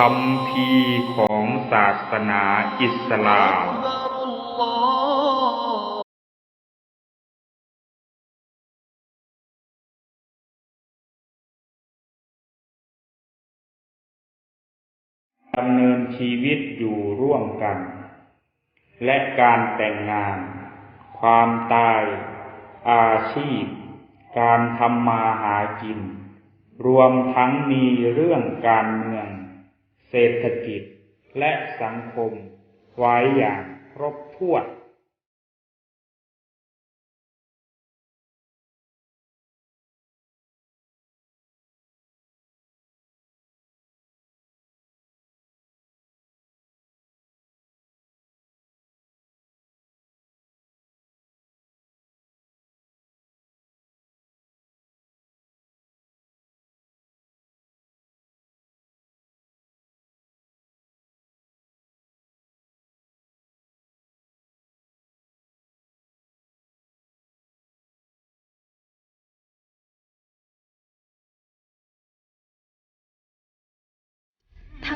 คำพีของศาสนาอิสลามดำเนินชีวิตอยู่ร่วมกัน และการแต่งงาน ความตาย อาชีพ การทำมาหากิน รวมทั้งมีเรื่องการเมือง เศรษฐกิจ และสังคม ไว้อย่างครบถ้วน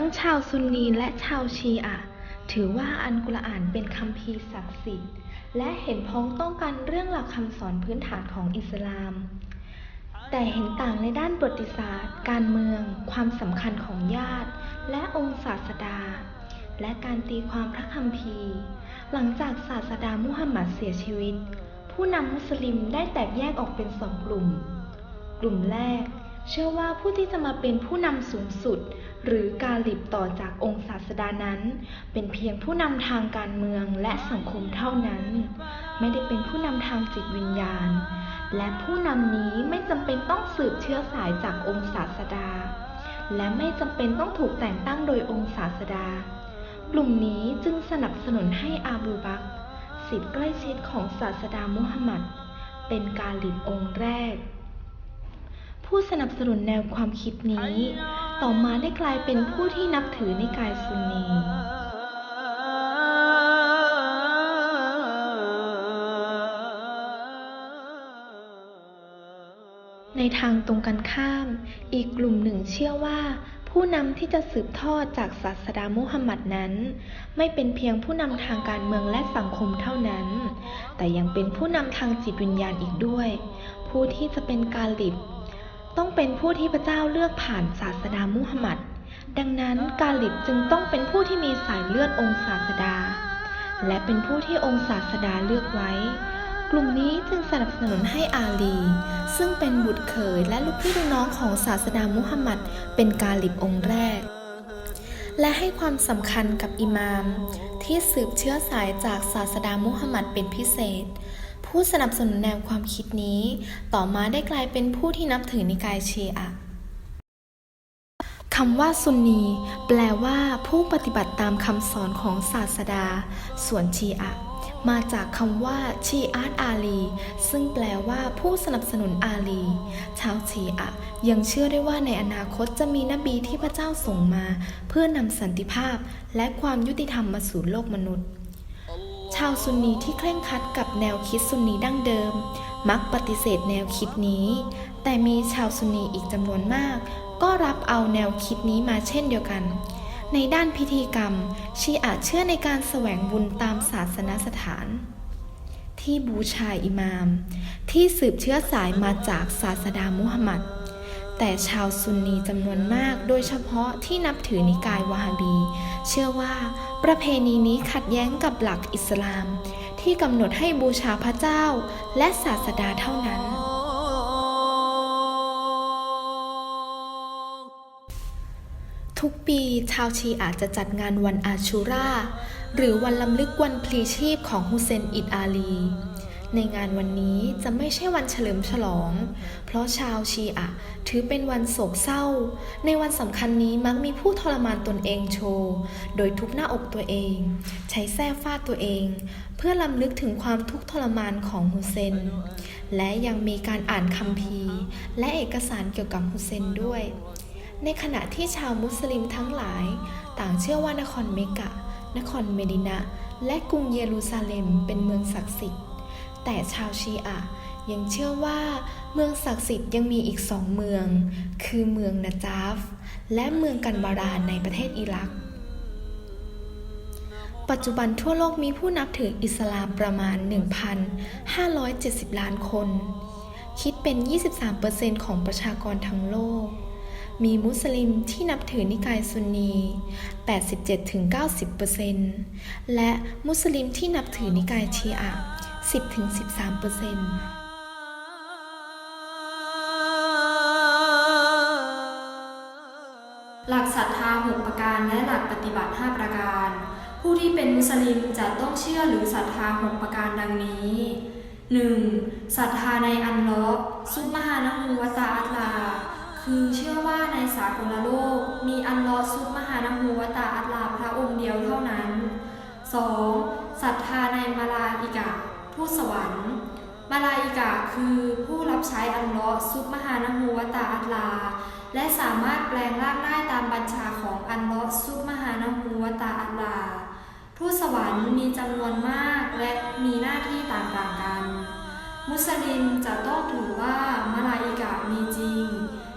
ทั้งชาวซุนนีและชาวชีอะถือว่าอันกุรอานเป็นคัมภีร์ศักดิ์สิทธิ์ และเห็นพ้องต้องกันเรื่องหลักคำสอนพื้นฐานของอิสลาม แต่เห็นต่างในด้านประวัติศาสตร์ การเมือง ความสำคัญของญาติ และองค์ศาสดา และการตีความพระคัมภีร์ หลังจากศาสดามุฮัมมัดเสียชีวิต ผู้นำมุสลิมได้แตกแยกออกเป็นสองกลุ่ม กลุ่มแรก เชื่อว่าผู้ที่จะมาเป็นผู้นำสูงสุด หรือกาลิบต่อจากองค์ศาสดานั้น เป็นเพียงผู้นำทางการเมืองและสังคมเท่านั้น ไม่ได้เป็นผู้นำทางจิตวิญญาณ และผู้นำนี้ไม่จำเป็นต้องสืบเชื้อสายจากองค์ศาสดา และไม่จำเป็นต้องถูกแต่งตั้งโดยองค์ศาสดา กลุ่มนี้จึงสนับสนุนให้อาบูบักรศิษย์ใกล้ชิดของศาสดามุฮัมมัดเป็นกาลิบองค์แรก ผู้สนับสนุนแนวความคิดนี้ ต่อมาได้กลายเป็นผู้ที่นับถือนิกายซุนนีในทางตรงกันข้าม อีกกลุ่มหนึ่งเชื่อว่า ผู้นำที่จะสืบทอดจากศาสดามุฮัมมัดนั้น ไม่เป็นเพียงผู้นำทางการเมืองและสังคมเท่านั้น แต่ยังเป็นผู้นำทางจิตวิญญาณอีกด้วย ผู้ที่จะเป็นกาลิบ ต้องเป็นผู้ที่พระเจ้าเลือกผ่านศาสดามุฮัมมัด ดังนั้นกาลิบจึงต้องเป็นผู้ที่มีสายเลือดองค์ศาสดา และเป็นผู้ที่องค์ศาสดาเลือกไว้ กลุ่มนี้จึงสนับสนุนให้อาลี ซึ่งเป็นบุตรเขยและลูกพี่ลูกน้องของศาสดามุฮัมมัดเป็นกาลิบองค์แรก และให้ความสำคัญกับอิหมาม ที่สืบเชื้อสายจากศาสดามุฮัมมัดเป็นพิเศษ ผู้สนับสนุนแนวความคิดนี้ ต่อมาได้กลายเป็นผู้ที่นับถือนิกายชีอะคำว่าซุนนีแปลว่าผู้ปฏิบัติตามคำสอนของศาสดา ส่วนชีอะมาจากคำว่าชีอาตอาลี ซึ่งแปลว่าผู้สนับสนุนอาลี ชาวชีอะยังเชื่อได้ว่าในอนาคตจะมีนบีที่พระเจ้าส่งมา เพื่อนำสันติภาพและความยุติธรรมมาสู่โลกมนุษย์ ชาวซุนนีที่เคร่งครัดกับแนวคิดซุนนีดั้งเดิม มักปฏิเสธแนวคิดนี้ แต่มีชาวซุนนีอีกจำนวนมาก ก็รับเอาแนวคิดนี้มาเช่นเดียวกัน ในด้านพิธีกรรม ชีอะเชื่อในการแสวงบุญตามศาสนสถาน ที่บูชาอิหมาม ที่สืบเชื้อสายมาจากศาสดามุฮัมมัด แต่ชาวซุนนีจำนวนมากโดยเฉพาะที่นับถือนิกายวะฮาบี เชื่อว่าประเพณีนี้ขัดแย้งกับหลักอิสลาม ที่กำหนดให้บูชาพระเจ้าและศาสดาเท่านั้น ทุกปีชาวชีอาจจะจัดงานวันอาชูรา หรือวันลำลึกวันพลีชีพของฮุเซนอิดอาลี ในงานวันนี้จะไม่ใช่วันเฉลิมฉลอง เพราะชาวชีอะถือเป็นวันโศกเศร้า ในวันสำคัญนี้มักมีผู้ทรมานตนเองโชว์ โดยทุบหน้าอกตัวเอง ใช้แส้ฟาดตัวเอง เพื่อลำลึกถึงความทุกข์ทรมานของฮุเซน และยังมีการอ่านคัมภีร์ และเอกสารเกี่ยวกับฮุเซนด้วย ในขณะที่ชาวมุสลิมทั้งหลาย ต่างเชื่อว่านครเมกะ นครเมดินะ และกรุงเยรูซาเล็มเป็นเมืองศักดิ์สิทธิ์ แต่ชาวชีอะห์ยังเชื่อว่าเมืองศักดิ์สิทธิ์ยังมีอีกสองเมือง คือเมืองนาจาฟ และเมืองกันบารานในประเทศอิรัก ปัจจุบันทั่วโลกมีผู้นับถืออิสลามประมาณ 1,570 ล้านคน คิดเป็น 23%ของประชากรทั้งโลก มีมุสลิมที่นับถือนิกายซุนนี 87-90%และมุสลิมที่นับถือนิกายชีอะห์ 10-13%หลักศรัทธา 6 ประการและหลักปฏิบัติ 5 ประการ ผู้ที่เป็นมุสลิมจะต้องเชื่อหรือศรัทธา 6 ประการดังนี้ 1. ศรัทธาในอัลลอฮ์ซุบฮานะฮูวะตะอาลา คือเชื่อว่าในสากลโลก มีอัลลอฮ์ซุบฮานะฮูวะตะอาลาพระองค์เดียวเท่านั้น 2. ศรัทธาในมาลาอิกะ ทูตสวรรค์ มาลาอิกะคือผู้รับใช้อัลลอฮ์ซุบฮานะฮูวตะอาลลา และสามารถแปลงร่างได้ตามบัญชาของอัลลอฮ์ซุบฮานะฮูวตะอาลลาทูตสวรรค์มีจำนวนมากและมีหน้าที่ต่างๆกัน มุสลิมจะต้องถือว่ามาลาอิกะมีจริง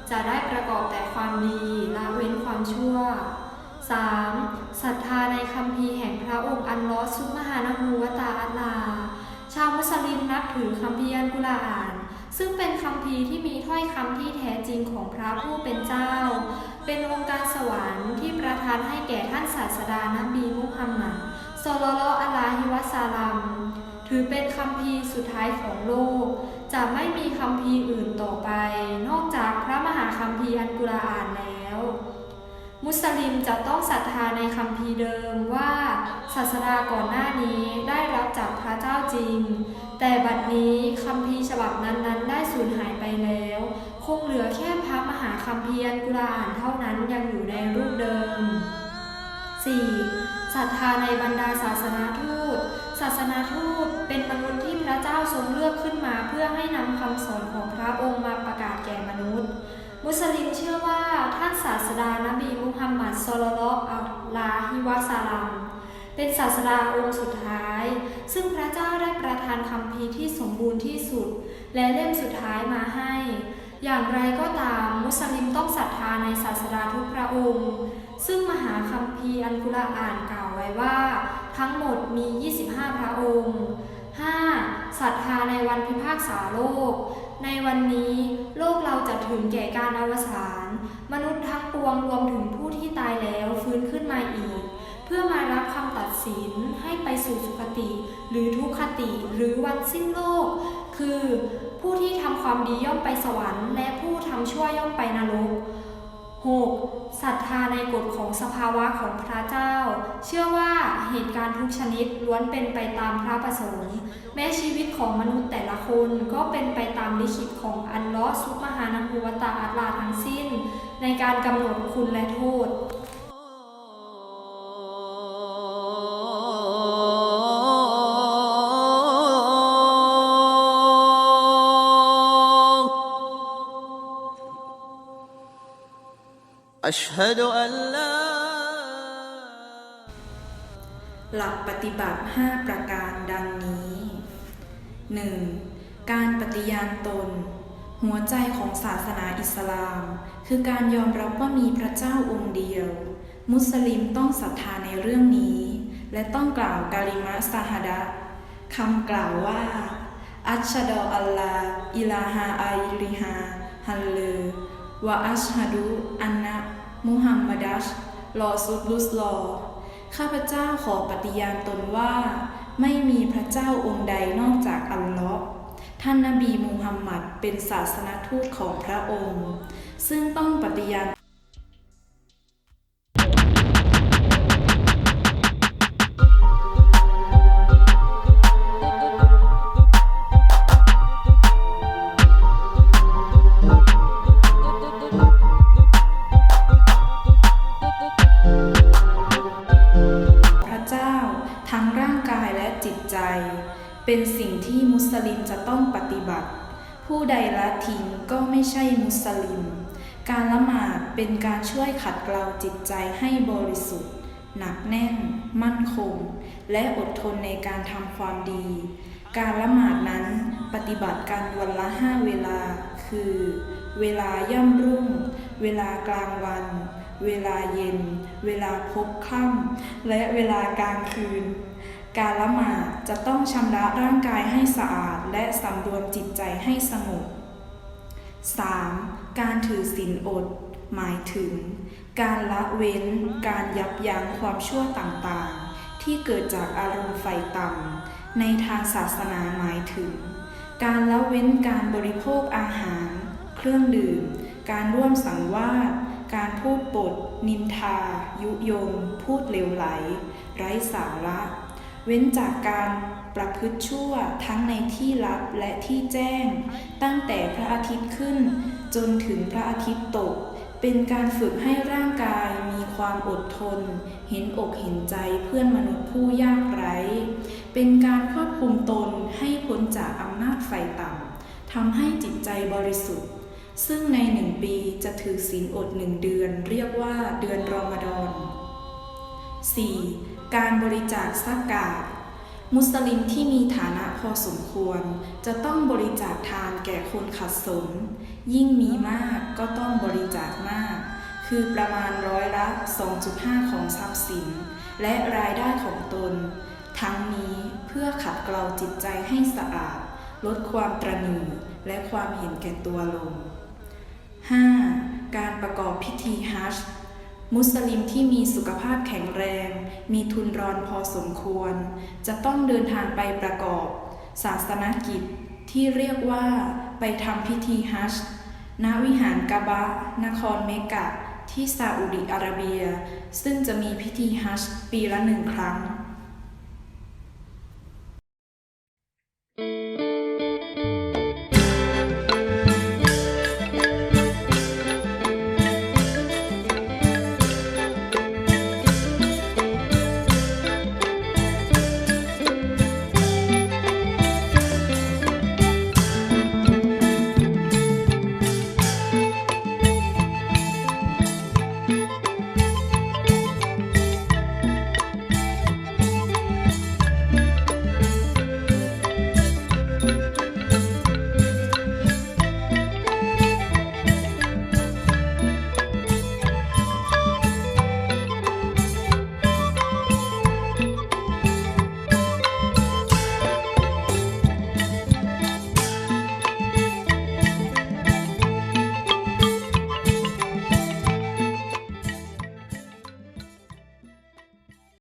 จะได้ประกอบแต่ความดีละเว้นความชั่ว 3. ศรัทธาในคำพีแห่งพระองค์อัลลอฮ์ซุบฮานะฮูวตะอาลา ชาวมุสลิมนับถือคัมภีร์อัลกุรอาน ซึ่งเป็นคัมภีร์ที่มีถ้อยคำที่แท้จริงของพระผู้เป็นเจ้า เป็นองค์การสวรรค์ที่ประทานให้แก่ท่านศาสดานบีมุฮัมมัดศ็อลลัลลอฮุอะลัยฮิวะซาลัมถือเป็นคัมภีร์สุดท้ายของโลก จะไม่มีคัมภีร์อื่นต่อไป นอกจากพระมหาคัมภีร์อัลกุรอานแล้ว มุสลิมจะต้องศรัทธาในคัมภีร์เดิมว่า ศาสดาก่อนหน้านี้ได้รับจากพระเจ้าจริง แต่บัดนี้คัมภีร์ฉบับนั้นๆ ได้สูญหายไปแล้ว คงเหลือแค่พระมหาคัมภีร์อัลกุรอานเท่านั้นยังอยู่ในรูปเดิม 4. ศรัทธาในบรรดาศาสนาทูต ศาสนาทูตเป็นมนุษย์ที่พระเจ้าทรงเลือกขึ้นมาเพื่อให้นำคำสอนของพระองค์มาประกาศแก่มนุษย์ มุสลิมเชื่อว่าท่านศาสดานบีมุฮัมมัดศ็อลลัลลอฮุอะลาฮิวะซาลัมเป็นศาสดาองค์สุดท้าย ซึ่งพระเจ้าได้ประทานคำพีที่สมบูรณ์ที่สุด และเล่มสุดท้ายมาให้ อย่างไรก็ตามมุสลิมต้องศรัทธาในศาสดาทุกพระองค์ ซึ่งมหาคัมภีอัลกุรอานกล่าวไว้ว่า ทั้งหมดมี 25 พระองค์ 5. ศรัทธาในวันพิพากษาโลก ในวันนี้โลกเราจะถึงแก่การอวสาน มนุษย์ทั้งปวงรวมถึงผู้ที่ตายแล้วฟื้นขึ้นมาอีก เพื่อมารับคำตัดสินให้ไปสู่สุคติ หรือทุคติหรือวันสิ้นโลก คือ ผู้ที่ทำความดีย่อมไปสวรรค์ และผู้ทำชั่วย่อมไปนรก 6. ศรัทธาในกฎของสภาวะของพระเจ้า เชื่อว่าเหตุการณ์ทุกชนิดล้วนเป็นไปตามพระประสงค์ แม้ชีวิตของมนุษย์แต่ละคนก็เป็นไปตามลิขิตของอัลลอสุมหานะฮูวตาอัลลาทั้งสิ้น ในการกำหนดคุณและโทษ أشهد أن لا หลักปฏิบัติ 5 ประการดังนี้ 1. การปฏิญาณตน หัวใจของศาสนาอิสลาม คือการยอมรับว่ามีพระเจ้าองค์เดียว มุสลิมต้องศรัทธาในเรื่องนี้ และต้องกล่าวกาลิมะซาฮดะคำกล่าวว่า อัชฮะดออัลลาอิลาฮาอัยลิฮาฮัลเลวะอัชฮะดุอันนะมุฮัมมัดั ชลอซุลุสลอ ข้าพเจ้าขอปฏิญาณตนว่า ไม่มีพระเจ้าองค์ใดนอกจากอัลลอฮ์ท่านนบีมูฮัมมัดเป็นศาสนทูตของพระองค์ ซึ่งต้องปฏิญาณ ฏิบัติ ผู้ใดละทิ้งก็ไม่ใช่มุสลิม การละหมาดเป็นการช่วยขัดเกลาจิตใจให้บริสุทธิ์ หนักแน่น มั่นคง และอดทนในการทำความดี การละหมาดนั้นปฏิบัติกันวันละห้าเวลา คือ เวลาย่ำรุ่ง เวลากลางวัน เวลาเย็น เวลาพบค่ำและเวลากลางคืน การละหมาดจะต้องชำระร่างกายให้สะอาดและสำรวมจิตใจให้สงบ 3. การถือศีลอด หมายถึง การละเว้น การยับยั้งความชั่วต่างๆ ที่เกิดจากอารมณ์ไฟต่ำในทางศาสนาหมายถึง การละเว้นการบริโภคอาหาร เครื่องดื่ม การร่วมสังวาสการพูดปด นินทา ยุยง พูดเลวไหล ไร้สาระ เว้นจากการประพฤติชั่วทั้งในที่ลับและที่แจ้ง ตั้งแต่พระอาทิตย์ขึ้น จนถึงพระอาทิตย์ตก เป็นการฝึกให้ร่างกายมีความอดทน เห็นอกเห็นใจเพื่อนมนุษย์ผู้ยากไร้ เป็นการควบคุมตนให้พ้นจากอำนาจไฟต่ำทำให้จิตใจบริสุทธิ์ ซึ่งในหนึ่งปีจะถือศีลอดหนึ่งเดือน เรียกว่าเดือนรอมฎอน 4. การบริจาคซักาดมุสลิมที่มีฐานะพอสมควร จะต้องบริจาคทานแก่คนขัดสน ยิ่งมีมากก็ต้องบริจาคมาก คือประมาณร้อยละ 2.5 ของทรัพย์สิน และรายได้ของตน ทั้งนี้เพื่อขัดเกลาจิตใจให้สะอาด ลดความตรณีและความเห็นแก่ตัวลง 5. การประกอบพิธีฮัจญ์ มุสลิมที่มีสุขภาพแข็งแรง มีทุนรอนพอสมควร จะต้องเดินทางไปประกอบ ศาสนกิจที่เรียกว่าไปทำพิธีฮัจญ์ณวิหารกะบะ นครเมกะ ที่ซาอุดิอาระเบีย ซึ่งจะมีพิธีฮัจญ์ปีละหนึ่งครั้ง